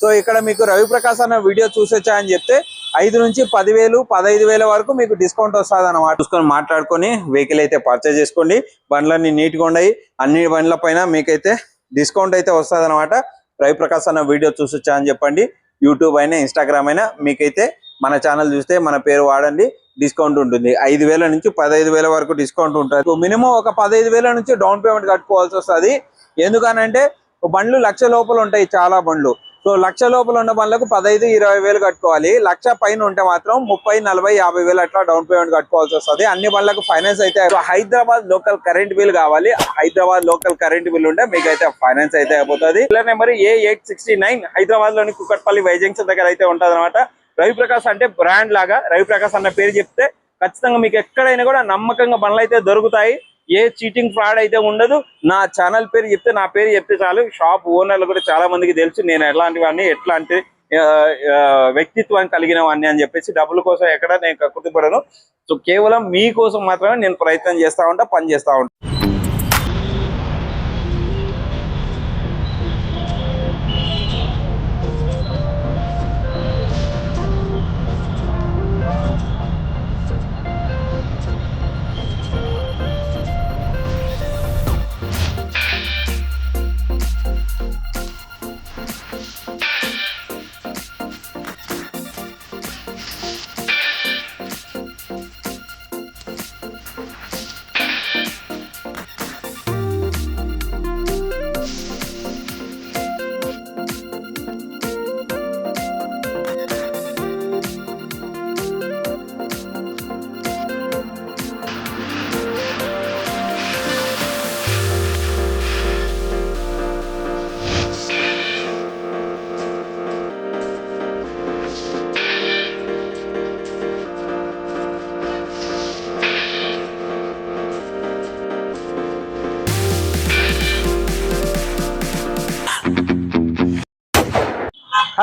So ఇక్కడ మీకు రవి ప్రకాశ్ అన్న వీడియో చూసొచ్చా అని చెప్తే ఐదు నుంచి పదివేలు పదహైదు వేల వరకు మీకు డిస్కౌంట్ వస్తుంది అనమాట చూసుకొని మాట్లాడుకొని వెహికల్ అయితే పర్చేజ్ చేసుకోండి. బండ్లన్నీ నీట్గా ఉన్నాయి. అన్ని బండ్ల పైన మీకైతే డిస్కౌంట్ అయితే వస్తుంది అనమాట రవి ప్రకాశ్ అన్న వీడియో చూసొచ్చా అని చెప్పండి. యూట్యూబ్ అయినా ఇన్స్టాగ్రామ్ అయినా మీకైతే మన ఛానల్ చూస్తే మన పేరు వాడండి. డిస్కౌంట్ ఉంటుంది. ఐదు వేల నుంచి పదహైదు వేల వరకు డిస్కౌంట్ ఉంటుంది. మినిమం ఒక పదహైదు వేల నుంచి డౌన్ పేమెంట్ కట్టుకోవాల్సి వస్తుంది. ఎందుకనంటే బండ్లు లక్ష లోపల ఉంటాయి చాలా బండ్లు. సో లక్ష లోపల ఉన్న బండ్లకు పదహైదు ఇరవై వేలు కట్టుకోవాలి. లక్ష పైన ఉంటే మాత్రం ముప్పై నలభై యాభై వేలు అట్లా డౌన్ పేమెంట్ కట్టుకోవాల్సి వస్తుంది. అన్ని బండ్లకు ఫైనాన్స్ అయితే హైదరాబాద్ లోకల్ కరెంట్ బిల్ కావాలి. హైదరాబాద్ లోకల్ కరెంట్ బిల్ ఉంటే మీకు అయితే ఫైనాన్స్ అయితే అయిపోతుంది. ఇలా number A eight sixty nine హైదరాబాద్లోని కుక్కట్పల్లి వైజంక్షన్ దగ్గర అయితే ఉంటుంది అనమాట రవిప్రకాష్ అంటే బ్రాండ్ లాగా. రవిప్రకాష్ అన్న పేరు చెప్తే ఖచ్చితంగా మీకు ఎక్కడైనా కూడా నమ్మకంగా బండ్లు అయితే దొరుకుతాయి. ఏ చీటింగ్ ఫ్రాడ్ అయితే ఉండదు. నా ఛానల్ పేరు చెప్తే నా పేరు చెప్తే చాలు. షాప్ ఓనర్లు కూడా చాలా మందికి తెలుసు నేను ఎలాంటి వాడిని ఎట్లాంటి వ్యక్తిత్వం కలిగిన వాడిని అని చెప్పేసి డబ్బుల కోసం ఎక్కడ నేను కక్కుతిపడను సో కేవలం మీకోసం మాత్రమే నేను ప్రయత్నం చేస్తా ఉంటా పని చేస్తా ఉంటా.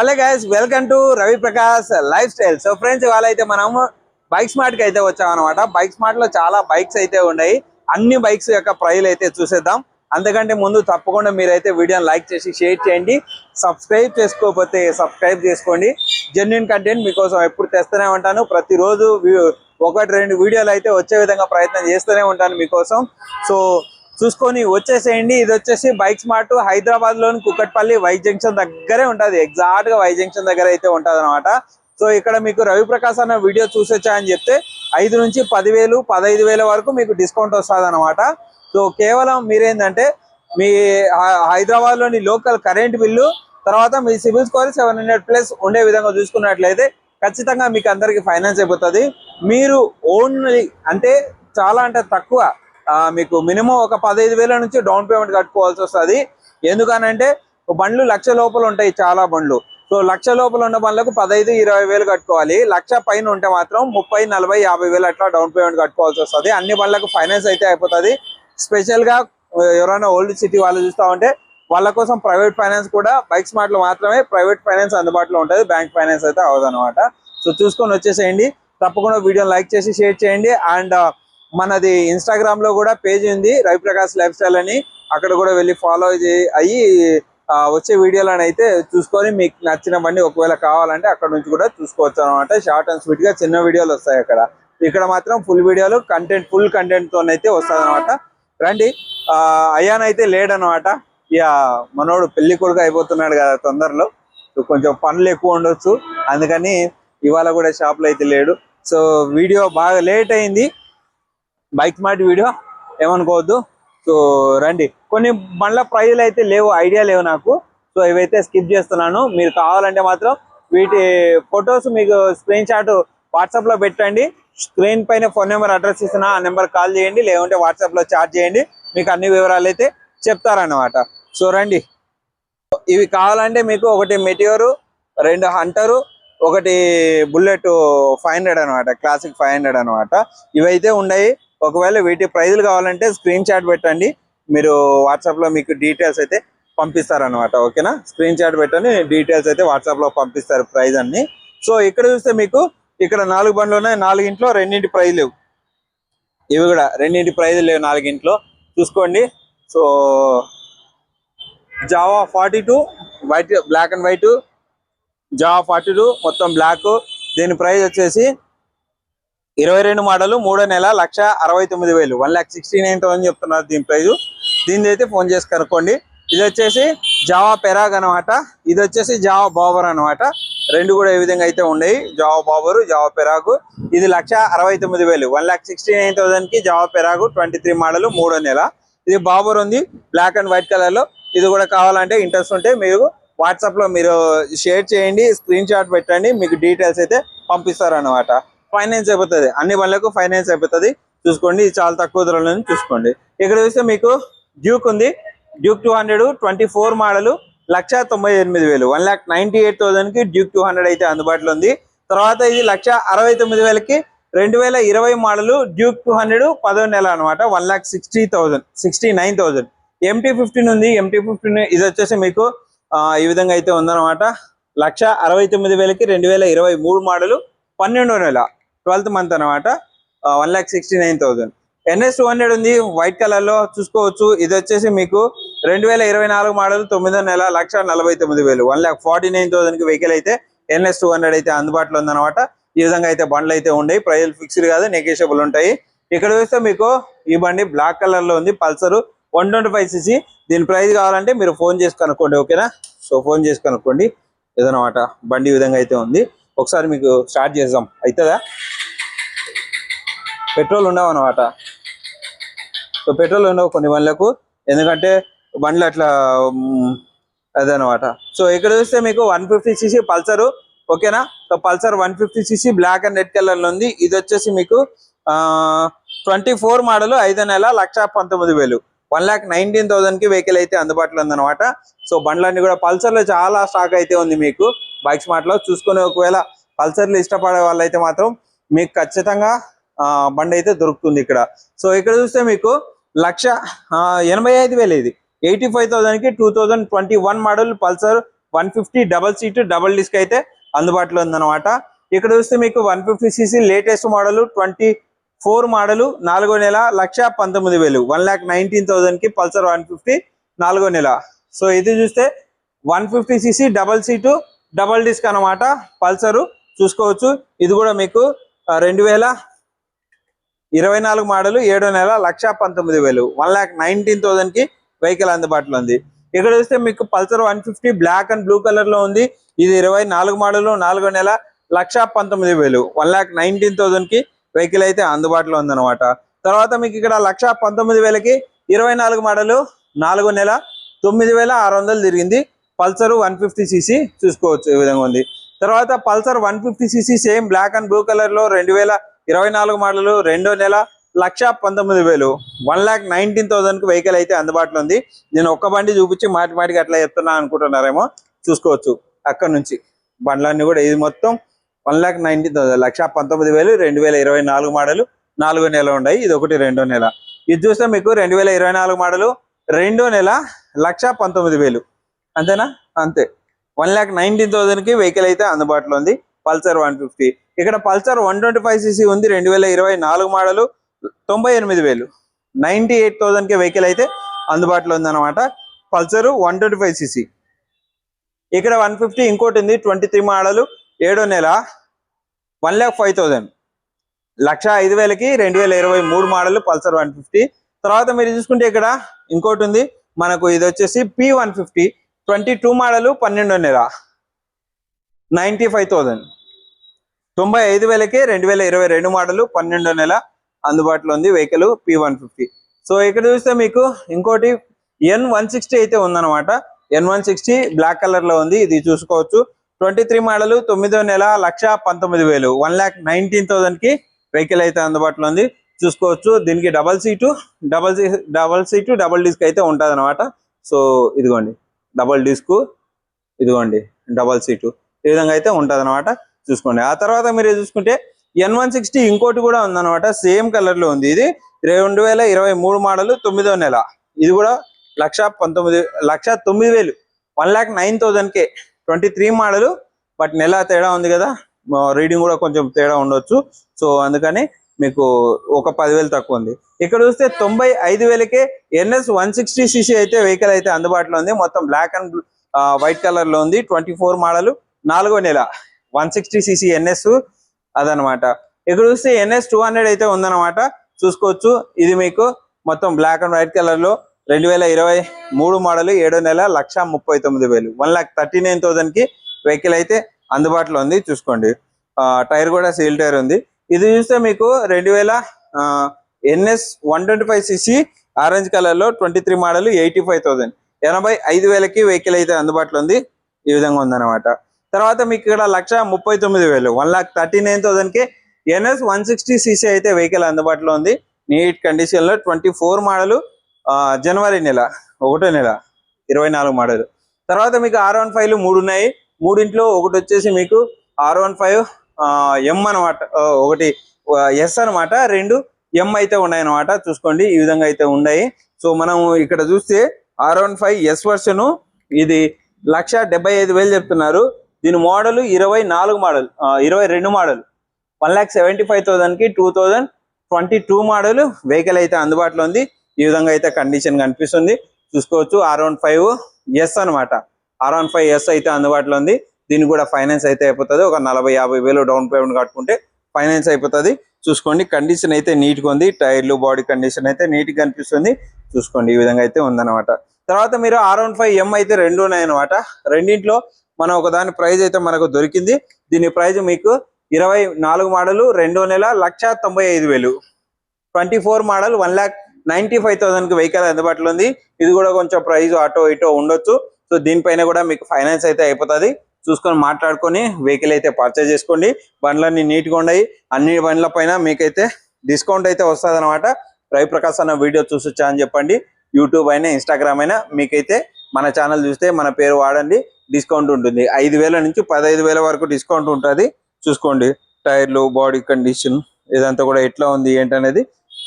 Hello guys welcome to Ravi Prakash lifestyle so friends ఇవాళ అయితే మనం బైక్ స్మార్ట్కి అయితే వచ్చాం అనమాట బైక్ స్మార్ట్లో చాలా బైక్స్ అయితే ఉన్నాయి. అన్ని బైక్స్ యొక్క ప్రైలు అయితే చూసేద్దాం. అంతకంటే ముందు తప్పకుండా మీరైతే వీడియోని లైక్ చేసి షేర్ చేయండి. సబ్స్క్రైబ్ చేసుకోకపోతే సబ్స్క్రైబ్ చేసుకోండి. జెన్యున్ కంటెంట్ మీకోసం ఎప్పుడు తెస్తూనే ఉంటాను. ప్రతిరోజు ఒకటి రెండు వీడియోలు అయితే వచ్చే విధంగా ప్రయత్నం చేస్తూనే ఉంటాను మీకోసం. సో చూసుకొని వచ్చేసేయండి. ఇది వచ్చేసి బైక్ స్మార్ట్ హైదరాబాద్లోని కుక్కట్పల్లి వై జంక్షన్ దగ్గరే ఉంటుంది. ఎగ్జాక్ట్గా వై జంక్షన్ దగ్గర అయితే ఉంటుంది అనమాట సో ఇక్కడ మీకు రవి ప్రకాశ్ అన్న వీడియో చూసొచ్చా అని చెప్తే ఐదు నుంచి పదివేలు పదహైదు వేల వరకు మీకు డిస్కౌంట్ వస్తుంది అనమాట సో కేవలం మీరేంటంటే మీ హై- హైదరాబాద్లోని లోకల్ కరెంట్ బిల్లు తర్వాత మీ CIBIL score seven hundred plus ఉండే విధంగా చూసుకున్నట్లయితే ఖచ్చితంగా మీకు అందరికి ఫైనాన్స్ అయిపోతుంది. మీరు ఓన్లీ అంటే చాలా అంటే తక్కువ మీకు మినిమం ఒక పదహైదు వేల నుంచి డౌన్ పేమెంట్ కట్టుకోవాల్సి వస్తుంది. ఎందుకనంటే బండ్లు లక్ష లోపల ఉంటాయి చాలా బండ్లు. సో లక్ష లోపల ఉన్న బండ్లకు పదహైదు ఇరవై వేలు కట్టుకోవాలి. లక్ష పైన ఉంటే మాత్రం ముప్పై నలభై యాభై వేలు అట్లా డౌన్ పేమెంట్ కట్టుకోవాల్సి వస్తుంది. అన్ని బండ్లకు ఫైనాన్స్ అయితే అయిపోతుంది. స్పెషల్గా ఎవరైనా ఓల్డ్ సిటీ వాళ్ళు చూస్తా ఉంటే వాళ్ళ కోసం ప్రైవేట్ ఫైనాన్స్ కూడా బైక్ స్మార్ట్ మాత్రమే ప్రైవేట్ ఫైనాన్స్ అందుబాటులో ఉంటుంది. బ్యాంక్ ఫైనాన్స్ అయితే అవ్వదు అనమాట సో చూసుకొని వచ్చేసేయండి. తప్పకుండా వీడియోని లైక్ చేసి షేర్ చేయండి. అండ్ మనది ఇన్స్టాగ్రామ్లో కూడా పేజ్ ఉంది రవి ప్రకాష్ లైఫ్ స్టైల్ అని. అక్కడ కూడా వెళ్ళి ఫాలో అయ్యి వచ్చే వీడియోలను అయితే చూసుకొని మీకు నచ్చిన బండి ఒకవేళ కావాలంటే అక్కడ నుంచి కూడా చూసుకోవచ్చు అనమాట షార్ట్ అండ్ స్వీట్గా చిన్న వీడియోలు వస్తాయి అక్కడ. ఇక్కడ మాత్రం ఫుల్ వీడియోలు కంటెంట్ ఫుల్ కంటెంట్ తోనైతే అయితే వస్తుంది అనమాట రండి అయ్యానైతే అయితే లేడనమాట ఇక మనోడు పెళ్ళి కొడుకు అయిపోతున్నాడు కదా తొందరలో. కొంచెం పనులు ఎక్కువ ఉండొచ్చు. అందుకని ఇవాళ కూడా షాప్లో అయితే లేడు. సో వీడియో బాగా లేట్ అయింది. బైక్ మాటి వీడియో ఏమనుకోవద్దు. సో రండి. కొన్ని బండ్ల ప్రైజులు అయితే లేవు ఐడియా లేవు నాకు. సో ఇవైతే స్కిప్ చేస్తున్నాను. మీరు కావాలంటే మాత్రం వీటి ఫొటోస్ మీకు స్క్రీన్ షాట్ వాట్సాప్లో పెట్టండి. స్క్రీన్ పైన ఫోన్ నెంబర్ అడ్రస్ ఇస్తున్నా ఆ నెంబర్ కాల్ చేయండి. లేకుంటే వాట్సాప్లో చాట్ చేయండి. మీకు అన్ని వివరాలు అయితే చెప్తారన్నమాట. సో రండి. ఇవి కావాలంటే మీకు ఒకటి మెటియోరు రెండు హంటరు ఒకటి బుల్లెట్ ఫైవ్ హండ్రెడ్ అనమాట క్లాసిక్ ఫైవ్ హండ్రెడ్ అనమాట ఇవైతే ఉన్నాయి. ఒకవేళ వీటి ప్రైజులు కావాలంటే స్క్రీన్ షాట్ పెట్టండి. మీరు వాట్సాప్లో మీకు డీటెయిల్స్ అయితే పంపిస్తారనమాట ఓకేనా? స్క్రీన్ షాట్ పెట్టండి డీటెయిల్స్ అయితే వాట్సాప్లో పంపిస్తారు ప్రైజ్ అన్ని. సో ఇక్కడ చూస్తే మీకు ఇక్కడ నాలుగు బండ్లు ఉన్నాయి. నాలుగింట్లో రెండింటి ప్రైజ్ లేవు. ఇవి కూడా రెండింటి ప్రైజ్ లేవు నాలుగింట్లో. చూసుకోండి. So Jawa forty two white black and white Jawa forty two మొత్తం బ్లాక్ దీని ప్రైజ్ వచ్చేసి ఇరవై రెండు మోడల్ మూడో నెల లక్ష అరవై తొమ్మిది వేలు. One lakh sixty nine thousand చెప్తున్నారు దీని ప్రైజు. దీని అయితే ఫోన్ చేసి కనుక్కోండి. ఇది వచ్చేసి జావా పెరాగ్ అనమాట ఇది వచ్చేసి జావా బాబర్ అనమాట రెండు కూడా ఏ విధంగా అయితే ఉన్నాయి. Jawa Bobber Jawa Perak. ఇది లక్ష అరవై తొమ్మిది వేలు. One lakh sixty nine థౌసండ్కి Jawa Perak twenty three model మూడో నెల. ఇది బాబర్ ఉంది బ్లాక్ అండ్ వైట్ కలర్లో ఇది కూడా కావాలంటే ఇంట్రెస్ట్ ఉంటే మీరు వాట్సాప్లో మీరు షేర్ చేయండి స్క్రీన్ షాట్ పెట్టండి మీకు డీటెయిల్స్ అయితే పంపిస్తారు అనమాట ఫైనాన్స్ అయిపోతుంది. అన్ని బండ్లకు ఫైనాన్స్ అయిపోతుంది. చూసుకోండి ఇది చాలా తక్కువ ధరలో చూసుకోండి. ఇక్కడ చూస్తే మీకు డ్యూక్ ఉంది. Duke two hundred twenty four model లక్ష తొంభై ఎనిమిది వేలు. వన్ లాక్ నైన్టీ ఎయిట్ థౌసండ్కి డ్యూక్ టూ హండ్రెడ్ అయితే అందుబాటులో ఉంది. తర్వాత ఇది లక్ష అరవై తొమ్మిది వేలకి రెండు వేల ఇరవై మోడల్ డ్యూక్ టూ హండ్రెడ్ పదో నెల అనమాట one lakh sixty thousand sixty nine thousand. MT fifteen ఉంది. ఎంటీ ఫిఫ్టీన్ ఇది వచ్చేసి మీకు ఈ విధంగా అయితే ఉందన్నమాట. లక్ష అరవై తొమ్మిది వేలకి రెండు వేల ఇరవై మూడు మోడల్ పన్నెండో నెల. ట్వెల్త్ మంత్ అనమాట one lakh sixty nine thousand. NS two hundred ఉంది వైట్ కలర్లో చూసుకోవచ్చు. ఇది వచ్చేసి మీకు రెండు వేల ఇరవై నాలుగు మోడల్ తొమ్మిదో నెల లక్ష నలభై తొమ్మిది వేలు. వన్ లాక్ ఫార్టీ నైన్ థౌసండ్కి వెహికల్ అయితే ఎన్ఎస్ టూ హండ్రెడ్ అయితే అందుబాటులో ఉందన్నమాట. ఈ విధంగా అయితే బండ్లు అయితే ఉన్నాయి ప్రైజులు ఫిక్స్డ్ కాదు నెగోషియబుల్ ఉంటాయి. ఇక్కడ చూస్తే మీకు ఈ బండి బ్లాక్ కలర్లో ఉంది Pulsar one twenty five CC. దీని ప్రైస్ కావాలంటే మీరు ఫోన్ చేసి కనుక్కోండి ఓకేనా? సో ఫోన్ చేసి కనుక్కోండి. ఇదనమాట బండి ఈ విధంగా అయితే ఉంది. ఒకసారి మీకు స్టార్ట్ చేద్దాం. అవుతుందా పెట్రోల్ ఉండవు అనమాట సో పెట్రోల్ ఉండవు కొన్ని బండ్లకు. ఎందుకంటే బండ్లు అట్లా అదనమాట సో ఇక్కడ చూస్తే మీకు వన్ ఫిఫ్టీ సీసీ పల్సర్. ఓకేనా? So Pulsar one fifty CC black and red కలర్లో ఉంది. ఇది వచ్చేసి మీకు ట్వంటీ ఫోర్ మోడల్ ఐదు నెల లక్ష పంతొమ్మిది వేలు. వన్ ల్యాక్ నైన్టీన్ థౌసండ్కి వెహికల్ అయితే అందుబాటులో ఉందన్నమాట. సో బండ్లన్నీ కూడా పల్సర్లో చాలా స్టాక్ అయితే ఉంది మీకు. బైక్ మాటలో చూసుకుని ఒకవేళ పల్సర్లు ఇష్టపడే వాళ్ళైతే మాత్రం మీకు ఖచ్చితంగా బండి అయితే దొరుకుతుంది ఇక్కడ. సో ఇక్కడ చూస్తే మీకు లక్ష ఎనభై ఐదు వేలు ఇది. Eighty five థౌసండ్కి two thousand twenty one model Pulsar one fifty double seat double disc అయితే అందుబాటులో ఉందన్నమాట. ఇక్కడ చూస్తే మీకు one fifty CC latest model twenty four model నాలుగో నెల లక్ష పంతొమ్మిది వేలు. వన్ ల్యాక్ నైన్టీన్ థౌసండ్కి పల్సర్ వన్ ఫిఫ్టీ నాలుగో నెల. సో ఇది చూస్తే one fifty CC double seat double disc అనమాట పల్సరు. చూసుకోవచ్చు. ఇది కూడా మీకు రెండు వేల ఇరవై నాలుగు మోడల్ ఏడో నెల లక్ష పంతొమ్మిది వేలు. వన్ లాక్ నైన్టీన్ థౌసండ్కి వెహికల్ అందుబాటులో ఉంది. ఇక్కడ చూస్తే మీకు Pulsar one fifty black and blue కలర్లో ఉంది. ఇది ఇరవై నాలుగు మోడల్ నాలుగో నెల లక్ష పంతొమ్మిది వేలు. వన్ ల్యాక్ నైన్టీన్ థౌసండ్కి వెహికల్ అయితే అందుబాటులో ఉందన్నమాట. తర్వాత మీకు ఇక్కడ లక్ష పంతొమ్మిది వేలకి ఇరవై నాలుగు మోడలు నాలుగో నెల తొమ్మిది వేల ఆరు వందలు తిరిగింది. పల్సర్ వన్ ఫిఫ్టీ సీసీ చూసుకోవచ్చు ఈ విధంగా ఉంది. తర్వాత Pulsar one fifty CC same black and blue కలర్లో రెండు వేల ఇరవై నాలుగు మోడల్ రెండో నెల లక్ష పంతొమ్మిది వేలు. వన్ లాక్ నైన్టీన్ థౌసండ్కి వెహికల్ అయితే అందుబాటులో ఉంది. నేను ఒక్క బండి చూపించి మాటి మాటికి అట్లా చెప్తున్నా అనుకుంటున్నారేమో చూసుకోవచ్చు. అక్కడ నుంచి బండ్లన్నీ కూడా ఇది మొత్తం వన్ ల్యాక్ నైన్టీన్ థౌసండ్ లక్ష పంతొమ్మిది వేలు రెండు వేల ఇరవై నాలుగు మోడలు నాలుగో నెల ఉన్నాయి. ఇది ఒకటి రెండో నెల. ఇది చూస్తే మీకు రెండు వేల ఇరవై నాలుగు మోడల్ రెండో నెల లక్ష పంతొమ్మిది వేలు. అంతేనా? అంతే. వన్ ల్యాక్ నైన్టీన్ థౌసండ్కి వెహికల్ అయితే అందుబాటులో ఉంది. Pulsar one fifty. ఇక్కడ Pulsar one twenty five CC ఉంది రెండు వేల ఇరవై నాలుగు మోడలు తొంభై ఎనిమిది వేలు. నైంటీ ఎయిట్ థౌసండ్కే వెహికల్ అయితే అందుబాటులో ఉంది అనమాట Pulsar one twenty five CC. ఇక్కడ వన్ ఫిఫ్టీ ఇంకోటి ఉంది ట్వంటీ త్రీ మోడల్ ఏడో నెల వన్ ల్యాక్ ఫైవ్ థౌసండ్. లక్ష ఐదు వేలకి రెండు వేల ఇరవై మూడు మోడల్ పల్సర్ వన్ ఫిఫ్టీ. తర్వాత మీరు చూసుకుంటే ఇక్కడ ఇంకోటి ఉంది మనకు ఇది వచ్చేసి P one fifty twenty two model పన్నెండో నెల. Ninety five thousand. తొంభై ఐదు వేలకి రెండు వేల ఇరవై రెండు మోడల్ పన్నెండో నెల అందుబాటులో ఉంది vehicle P one fifty so ఇక్కడ చూస్తే మీకు ఇంకోటి ఎన్ వన్ సిక్స్టీ అయితే ఉందన్నమాట. ఎన్ వన్ సిక్స్టీ బ్లాక్ కలర్లో ఉంది ఇది చూసుకోవచ్చు. ట్వంటీ త్రీ మోడల్ తొమ్మిదో నెల లక్ష పంతొమ్మిది వేలు. వన్ ల్యాక్ నైన్టీన్ థౌసండ్కి వెహికల్ అయితే అందుబాటులో ఉంది. చూసుకోవచ్చు దీనికి double seat double double seat double disc అయితే ఉంటుంది అనమాట సో ఇదిగోండి డబల్ డిస్క్ ఇదిగోండి డబల్ సీటు. ఈ విధంగా అయితే ఉంటుంది అనమాట చూసుకోండి. ఆ తర్వాత మీరు చూసుకుంటే ఎన్ వన్ సిక్స్టీ ఇంకోటి కూడా ఉందన్నమాట. సేమ్ కలర్లో ఉంది ఇది. రెండు వేల ఇరవై మూడు మోడల్ తొమ్మిదో నెల. ఇది కూడా లక్ష పంతొమ్మిది లక్ష తొమ్మిది వేలు. One lakh nine thousand K. Twenty three model. But నెల తేడా ఉంది కదా. రీడింగ్ కూడా కొంచెం తేడా ఉండొచ్చు. సో అందుకని మీకు ఒక పదివేలు తక్కువ ఉంది. ఇక్కడ చూస్తే తొంభై ఐదు వేలకే ఎన్ఎస్ వన్ సిక్స్టీ సీసీ అయితే వెహికల్ అయితే అందుబాటులో ఉంది. మొత్తం బ్లాక్ అండ్ వైట్ కలర్లో ఉంది. Twenty four model. నాలుగో నెల. వన్ సిక్స్టీ సీసీ ఎన్ఎస్ అదనమాట. ఇక్కడ చూస్తే ఎన్ఎస్ టూ హండ్రెడ్ అయితే ఉందన్నమాట చూసుకోవచ్చు. ఇది మీకు మొత్తం బ్లాక్ అండ్ వైట్ కలర్లో రెండు వేల ఇరవై మూడు మోడల్ ఏడో నెల లక్ష ముప్పై తొమ్మిది వేలు. వన్ లాక్ థర్టీ నైన్ థౌసండ్కి వెహికల్ అయితే అందుబాటులో ఉంది. చూసుకోండి. ఆ, టైర్ కూడా సీల్ టైర్ ఉంది. ఇది చూస్తే మీకు రెండు వేల NS one twenty five CC orange కలర్లో twenty three model eighty five thousand ఎనభై ఐదు వేలకి వెహికల్ అయితే అందుబాటులో ఉంది. ఈ విధంగా ఉందన్నమాట తర్వాత మీకు ఇక్కడ లక్ష ముప్పై తొమ్మిది వేలు. వన్ లాక్ థర్టీ నైన్ థౌసండ్కి ఎన్ఎస్ వన్ సిక్స్టీ సీసీ అయితే వెహికల్ అందుబాటులో ఉంది. నీట్ కండిషన్లో ట్వంటీ ఫోర్ మోడల్ జనవరి నెల ఒకటో నెల ఇరవై నాలుగు మోడల్ తర్వాత మీకు ఆర్ వన్ ఫైవ్లు మూడు ఉన్నాయి. మూడింట్లో ఒకటి వచ్చేసి మీకు ఆర్ వన్ ఫైవ్ ఎం అనమాట ఒకటి ఎస్ అన్నమాట రెండు ఎం అయితే ఉన్నాయన్నమాట. చూసుకోండి ఈ విధంగా అయితే ఉన్నాయి. సో మనం ఇక్కడ చూస్తే R one five S version ఇది లక్ష డెబ్బై ఐదు వేలు చెప్తున్నారు. దీని మోడల్ ఇరవై నాలుగు మోడల్ ఇరవై రెండు model one lakh seventy five థౌసండ్కి two thousand twenty two model vehicle అయితే అందుబాటులో ఉంది. ఈ విధంగా అయితే కండిషన్ కనిపిస్తుంది. చూసుకోవచ్చు ఆర్ వన్ ఫైవ్ ఎస్ అనమాట ఆర్ వన్ ఫైవ్ ఎస్ అయితే అందుబాటులో ఉంది. దీనికి కూడా ఫైనాన్స్ అయితే అయిపోతుంది. ఒక నలభై యాభై వేలు డౌన్ పేమెంట్ కట్టుకుంటే ఫైనాన్స్ అయిపోతుంది. చూసుకోండి కండిషన్ అయితే నీట్గా ఉంది టైర్లు బాడీ కండిషన్ అయితే నీట్గా కనిపిస్తుంది. చూసుకోండి ఈ విధంగా అయితే ఉందన్నమాట. తర్వాత మీరు ఆర్ వన్ ఫైవ్ ఎం అయితే రెండు ఉన్నాయన్నమాట రెండింటిలో మనం ఒక దాని అయితే మనకు దొరికింది. దీని ప్రైజ్ మీకు ఇరవై నాలుగు మోడల్ రెండో నెల లక్ష తొంభై ఐదు వేలు. Twenty four model one lakh ninety five థౌసండ్కి vehicle అందుబాటులో ఉంది. ఇది కూడా కొంచెం ప్రైజ్ అటో ఇటో ఉండొచ్చు. సో దీనిపైన కూడా మీకు ఫైనాన్స్ అయితే అయిపోతుంది. చూసుకొని మాట్లాడుకొని వెహికల్ అయితే పర్చేజ్ చేసుకోండి. బండ్లన్నీ నీట్గా ఉన్నాయి. అన్ని బండ్ల పైన మీకైతే డిస్కౌంట్ అయితే వస్తుంది అనమాట రవి ప్రకాశ్ అన్న వీడియో చూసొచ్చా అని చెప్పండి. యూట్యూబ్ అయినా ఇన్స్టాగ్రామ్ అయినా మీకైతే మన ఛానల్ చూస్తే మన పేరు వాడండి. డిస్కౌంట్ ఉంటుంది. ఐదు వేల నుంచి పదహైదు వేల వరకు డిస్కౌంట్ ఉంటుంది. చూసుకోండి. టైర్లు బాడీ కండిషన్ ఇదంతా కూడా ఎట్లా ఉంది ఏంటనేది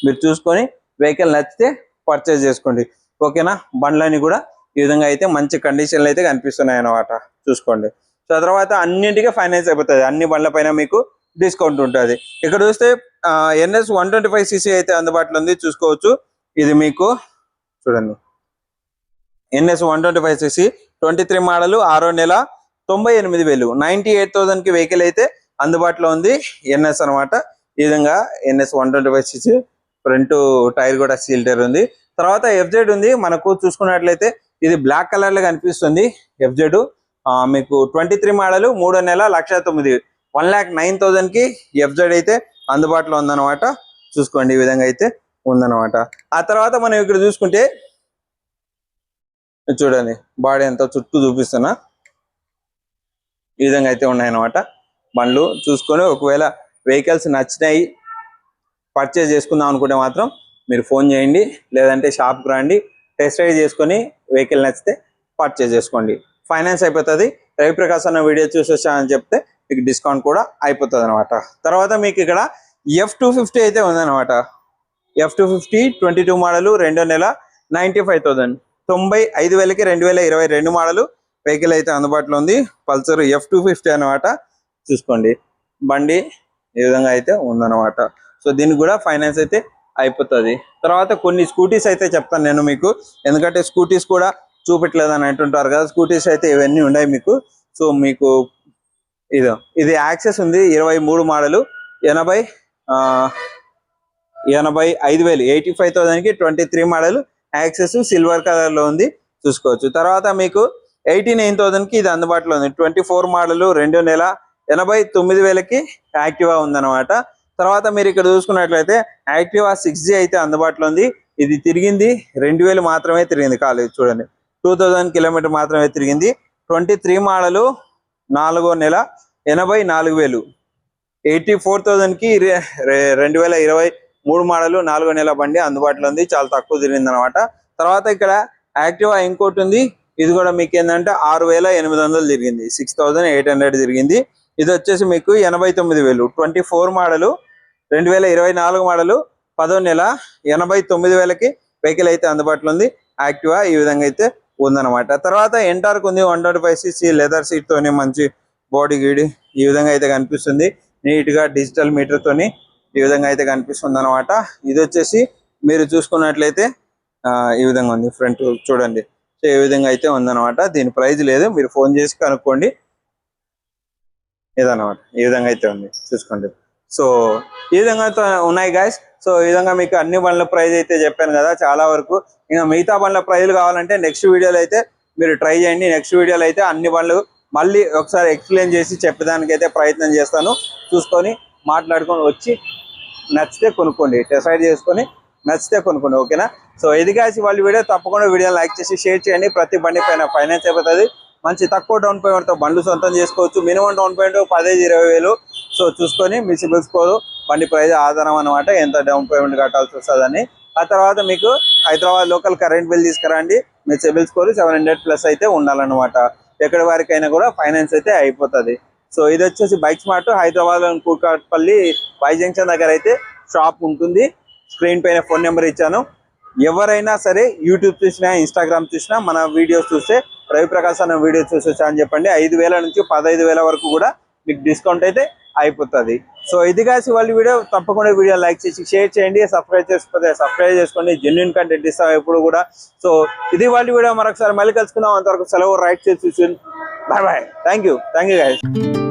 మీరు చూసుకొని వెహికల్ నచ్చితే పర్చేజ్ చేసుకోండి. ఓకేనా? బండ్లన్నీ కూడా ఈ విధంగా అయితే మంచి కండిషన్లు అయితే కనిపిస్తున్నాయి అన్నమాట చూసుకోండి. సో తర్వాత అన్నింటికీ ఫైనాన్స్ అయిపోతుంది. అన్ని బండ్ల పైన మీకు డిస్కౌంట్ ఉంటుంది. ఇక్కడ చూస్తే NS one twenty five CC అయితే అందుబాటులో ఉంది. చూసుకోవచ్చు. ఇది మీకు చూడండి. NS one twenty five CC twenty three model ఆరో నెల తొంభై ఎనిమిది వేలు. నైన్టీ ఎయిట్ థౌసండ్కి వెహికల్ అయితే అందుబాటులో ఉంది. ఎన్ఎస్ అన్నమాట. ఈ విధంగా NS one twenty five CC front tyre కూడా సీల్ టైర్ ఉంది. తర్వాత ఎఫ్జెడ్ ఉంది. మనకు చూసుకున్నట్లయితే ఇది బ్లాక్ కలర్లో కనిపిస్తుంది. ఎఫ్జెడ్ మీకు ట్వంటీ త్రీ మోడల్ మూడో నెల లక్ష తొమ్మిది వన్ ల్యాక్ నైన్ థౌసండ్కి ఎఫ్జెడ్ అయితే అందుబాటులో ఉందన్నమాట. చూసుకోండి ఈ విధంగా అయితే ఉందన్నమాట. ఆ తర్వాత మనం ఇక్కడ చూసుకుంటే చూడండి బాడీ అంతా చుట్టూ చూపిస్తున్నా. ఈ విధంగా అయితే ఉన్నాయన్నమాట బండ్లు. చూసుకొని ఒకవేళ వెహికల్స్ నచ్చినాయి పర్చేజ్ చేసుకుందాం అనుకుంటే మాత్రం మీరు ఫోన్ చేయండి లేదంటే షాప్కి రండి టెస్ట్ రైడ్ చేసుకొని వెహికల్ నచ్చితే పర్చేజ్ చేసుకోండి. ఫైనాన్స్ అయిపోతుంది. రవిప్రకాశ్ అన్న వీడియో చూసి వచ్చానని చెప్తే మీకు డిస్కౌంట్ కూడా అయిపోతుంది అనమాట తర్వాత మీకు ఇక్కడ ఎఫ్ టూ ఫిఫ్టీ అయితే ఉందన్నమాట. F two fifty twenty two model రెండో నెల నైంటీ ఫైవ్ థౌసండ్ తొంభై ఐదు వేలకి రెండు వేల ఇరవై రెండు మోడల్ వెహికల్ అయితే అందుబాటులో ఉంది. పల్సర్ ఎఫ్ టూ ఫిఫ్టీ అనమాట చూసుకోండి. బండి ఈ విధంగా అయితే ఉందన్నమాట. సో దీనికి కూడా ఫైనాన్స్ అయితే అయిపోతుంది. తర్వాత కొన్ని స్కూటీస్ అయితే చెప్తాను నేను మీకు. ఎందుకంటే స్కూటీస్ కూడా చూపెట్టలేదు అని అంటుంటారు కదా. స్కూటీస్ అయితే ఇవన్నీ ఉన్నాయి మీకు. సో మీకు ఇదో ఇది యాక్సెస్ ఉంది. ఇరవై మూడు మోడలు. ఎనభై ఎనభై ఐదు వేలు. Eighty five థౌసండ్కి twenty three model. Access silver కలర్లో ఉంది. చూసుకోవచ్చు. తర్వాత మీకు ఎయిటీ నైన్ థౌసండ్కి ఇది అందుబాటులో ఉంది. ట్వంటీ ఫోర్ మోడల్ రెండు నెల ఎనభై తొమ్మిది వేలకి యాక్టివా ఉందన్నమాట. తర్వాత మీరు ఇక్కడ చూసుకున్నట్లయితే యాక్టివా సిక్స్ జీ అయితే అందుబాటులో ఉంది. ఇది తిరిగింది రెండు వేలు మాత్రమే తిరిగింది కాలేదు చూడండి. టూ థౌజండ్ కిలోమీటర్ మాత్రమే తిరిగింది. ట్వంటీ త్రీ మోడలు నాలుగో నెల ఎనభై నాలుగు వేలు. ఎయిటీ ఫోర్ థౌజండ్కి రెండు వేల ఇరవై మూడు మోడలు నాలుగో నెల బండి అందుబాటులో ఉంది చాలా తక్కువ తిరిగింది అనమాట తర్వాత ఇక్కడ యాక్టివా ఇంకోటి ఉంది ఇది కూడా మీకు ఏంటంటే ఆరు వేల ఎనిమిది వందలు తిరిగింది సిక్స్ థౌజండ్ ఎయిట్ హండ్రెడ్ తిరిగింది. ఇది వచ్చేసి మీకు ఎనభై తొమ్మిది వేలు ట్వంటీ ఫోర్ మోడలు రెండు వేల ఇరవై నాలుగు మోడలు పదో నెల ఎనభై తొమ్మిది వేలకి వెహికల్ అయితే అందుబాటులో ఉంది యాక్టివా ఈ విధంగా అయితే ఉందన్నమాట తర్వాత ఎంటార్క్ ఉంది one twenty five CC leather seat తోని మంచి బాడీ గీడి ఈ విధంగా అయితే కనిపిస్తుంది నీట్గా డిజిటల్ మీటర్ తోని ఈ విధంగా అయితే కనిపిస్తుంది అనమాట ఇది వచ్చేసి మీరు చూసుకున్నట్లయితే ఈ విధంగా ఉంది. ఫ్రంట్ చూడండి. సో ఈ విధంగా అయితే ఉందన్నమాట. దీని ప్రైజ్ లేదు. మీరు ఫోన్ చేసి కనుక్కోండి. ఇదన్నమాట. ఈ విధంగా అయితే ఉంది. చూసుకోండి. సో ఈ విధంగా అయితే ఉన్నాయి గాయస్ సో ఈ విధంగా మీకు అన్ని బండ్ల ప్రైజ్ అయితే చెప్పాను కదా చాలా వరకు. ఇంకా మిగతా బండ్ల ప్రైజ్లు కావాలంటే నెక్స్ట్ వీడియోలో అయితే మీరు ట్రై చేయండి. నెక్స్ట్ వీడియోలో అయితే అన్ని బండ్లు మళ్ళీ ఒకసారి ఎక్స్ప్లెయిన్ చేసి చెప్పడానికి అయితే ప్రయత్నం చేస్తాను. చూసుకొని మాట్లాడుకొని వచ్చి నచ్చితే కొనుక్కోండి. డిసైడ్ చేసుకొని నచ్చితే కొనుక్కోండి. ఓకేనా? సో ఇది కాసి వాళ్ళ వీడియో. తప్పకుండా వీడియో లైక్ చేసి షేర్ చేయండి. ప్రతి బండి పైన ఫైనాన్స్ అయిపోతుంది. మంచి తక్కువ డౌన్ పేమెంట్తో బండ్లు సొంతం చేసుకోవచ్చు. మినిమం డౌన్ పేమెంట్ పదహైదు ఇరవై వేలు. సో చూసుకొని మీ సిబిల్ స్కోర్ బండి ప్రైజ్ ఆధారం అనమాట ఎంత డౌన్ పేమెంట్ కట్టాల్సి వస్తుందని. ఆ తర్వాత మీకు హైదరాబాద్ లోకల్ కరెంట్ బిల్ తీసుకురండి. మీ CIBIL score seven hundred plus అయితే ఉండాలన్నమాట. ఎక్కడి వారికైనా కూడా ఫైనాన్స్ అయితే అయిపోతుంది. సో ఇది వచ్చేసి bike smart Hyderabad Kukatpally Y junction దగ్గర అయితే షాప్ ఉంటుంది. స్క్రీన్ పైన ఫోన్ నెంబర్ ఇచ్చాను. ఎవరైనా సరే యూట్యూబ్ చూసినా ఇన్స్టాగ్రామ్ చూసినా మన వీడియోస్ చూస్తే రవిప్రకాశ్ అన్న వీడియో చూసొచ్చా అని చెప్పండి. ఐదు వేల నుంచి పదహైదు వేల వరకు కూడా మీకు డిస్కౌంట్ అయితే అయిపోతుంది. సో ఇది కాసి వాళ్ళ వీడియో. తప్పకుండా వీడియో లైక్ చేసి షేర్ చేయండి సబ్స్క్రైబ్ చేసుకోతే సబ్స్క్రైబ్ చేసుకోండి. జెన్యున్ కంటెంట్ ఇస్తాం ఎప్పుడు కూడా. సో ఇది వాళ్ళ వీడియో. మరొకసారి మళ్ళీ కలుసుకుందాం. అంతవరకు సెలవు రైట్ చేసి bye bye thank you thank you guys